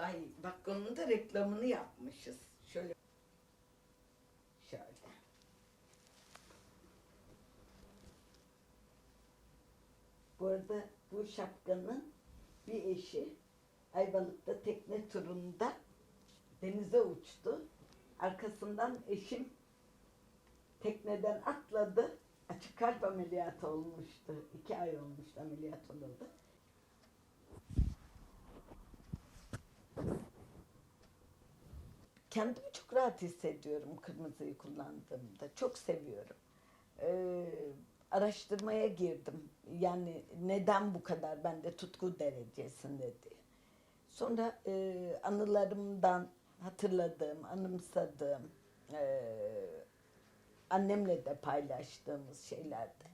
Vay bak onun da reklamını yapmışız. Şöyle. Şöyle. Bu arada bu şapkanın bir eşi Ayvalık'ta tekne turunda denize uçtu. Arkasından eşim tekneden atladı. Açık kalp ameliyatı olmuştu. İki ay olmuştu ameliyat olalı. Kendimi çok rahat hissediyorum kırmızıyı kullandığımda. Çok seviyorum. Ee, araştırmaya girdim. Yani neden bu kadar bende tutku derecesinde diye. Sonra e, anılarımdan hatırladığım, anımsadığım, e, annemle de paylaştığımız şeylerde.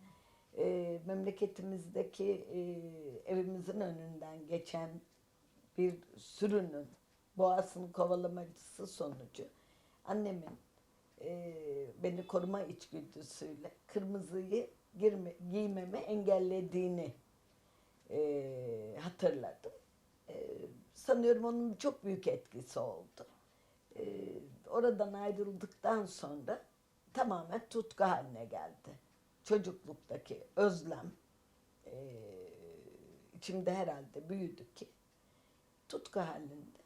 E, memleketimizdeki e, evimizin önünden geçen bir sürünün boğasını kovalamacısı sonucu annemin e, beni koruma içgüdüsüyle kırmızıyı girme, giymemi engellediğini e, hatırladım. E, sanıyorum onun çok büyük etkisi oldu. E, oradan ayrıldıktan sonra tamamen tutku haline geldi. Çocukluktaki özlem e, içimde herhalde büyüdü ki tutku halinde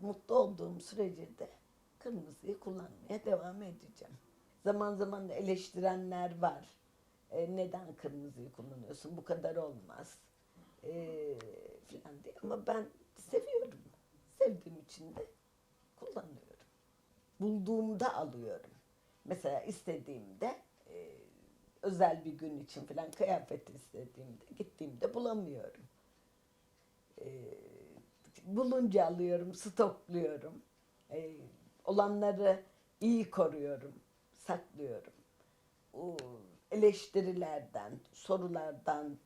mutlu olduğum sürece de kırmızıyı kullanmaya devam edeceğim. Zaman zaman eleştirenler var. E, neden kırmızıyı kullanıyorsun? Bu kadar olmaz. E, filan diye. Ama ben seviyorum. Sevdiğim için de kullanıyorum. Bulduğumda alıyorum. Mesela istediğimde e, özel bir gün için falan kıyafet istediğimde gittiğimde bulamıyorum. E, bulunca alıyorum, stokluyorum. E, olanları iyi koruyorum, saklıyorum. O eleştirilerden, sorulardan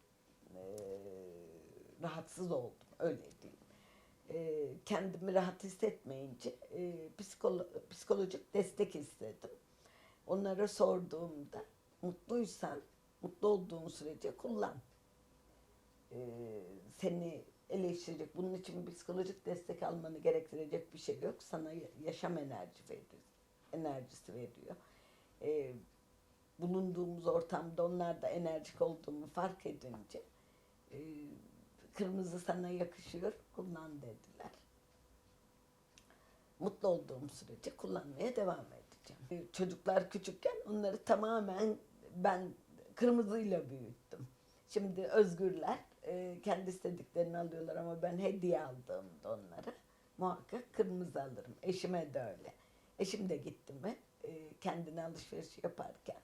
e, rahatsız oldum, öyle diyeyim. E, kendimi rahat hissetmeyince e, psikolo psikolojik destek istedim. Onlara sorduğumda mutluysan, mutlu olduğun sürece kullan. E, seni eleştirecek, bunun için psikolojik destek almanı gerektirecek bir şey yok. Sana yaşam enerji veriyor, enerjisi veriyor. E, bulunduğumuz ortamda onlar da enerjik olduğumu fark edince e, kırmızı sana yakışıyor, kullan dediler. Mutlu olduğum sürece kullanmaya devam edeceğim. E, Çocuklar küçükken onları tamamen ben kırmızıyla büyüttüm. Şimdi özgürler, e, kendi istediklerini alıyorlar ama ben hediye aldığımda onlara muhakkak kırmızı alırım. Eşime de öyle. Eşim de gitti mi e, kendine alışveriş yaparken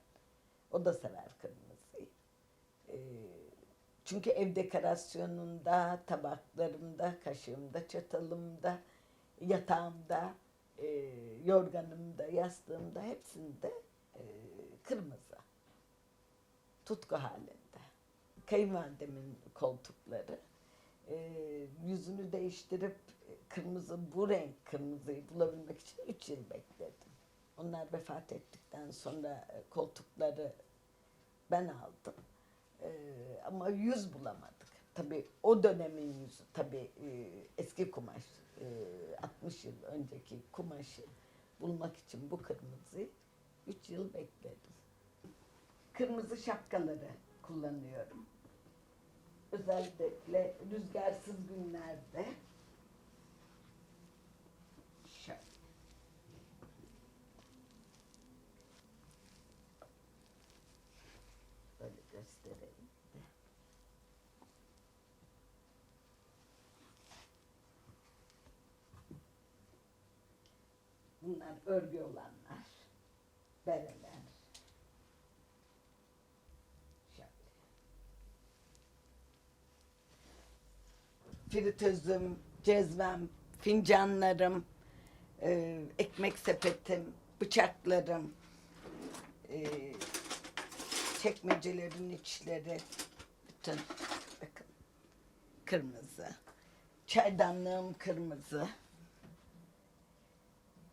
o da sever kırmızıyı. E, çünkü ev dekorasyonunda, tabaklarımda, kaşığımda, çatalımda, yatağımda, e, yorganımda, yastığımda hepsinde e, kırmızı. Tutku halinde. Kayınvalidemin koltukları. E, yüzünü değiştirip kırmızı, bu renk kırmızıyı bulabilmek için üç yıl bekledim. Onlar vefat ettikten sonra e, koltukları ben aldım. Ee, ama yüz bulamadık. Tabii o dönemin yüzü, tabii e, eski kumaş, e, 60 yıl önceki kumaşı bulmak için bu kırmızıyı 3 yıl bekledim. Kırmızı şapkaları kullanıyorum. Özellikle rüzgarsız günlerde. Şöyle. Böyle. Bunlar örgü olanlar. Bereler. Şöyle. Fritözüm, cezvem, fincanlarım, e, ekmek sepetim, bıçaklarım, e, çekmecelerin içleri bütün bakın kırmızı. Çaydanlığım kırmızı.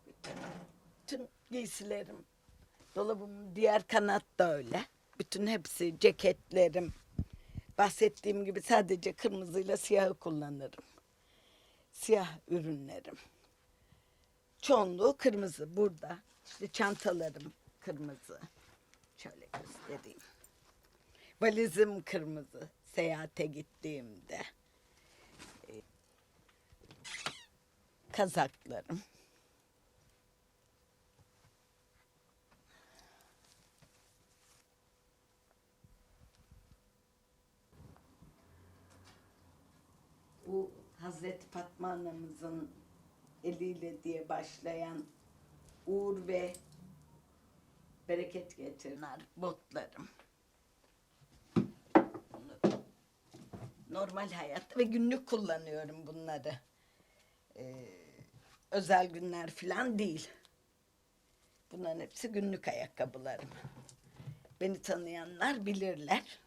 Bütün, bütün giysilerim. Dolabımın diğer kanat da öyle. Bütün hepsi ceketlerim. Bahsettiğim gibi sadece kırmızıyla siyahı kullanırım. siyah ürünlerim. Çoğunluğu kırmızı burada. İşte çantalarım kırmızı. Şöyle göstereyim. Valizim kırmızı seyahate gittiğimde. Ee, Kazaklarım. Bu Hazreti Fatma anamızın eliyle diye başlayan uğur ve bereket getiren botlarım. Normal hayatta ve günlük kullanıyorum bunları. Ee, özel günler falan değil. Bunların hepsi günlük ayakkabılarım. Beni tanıyanlar bilirler.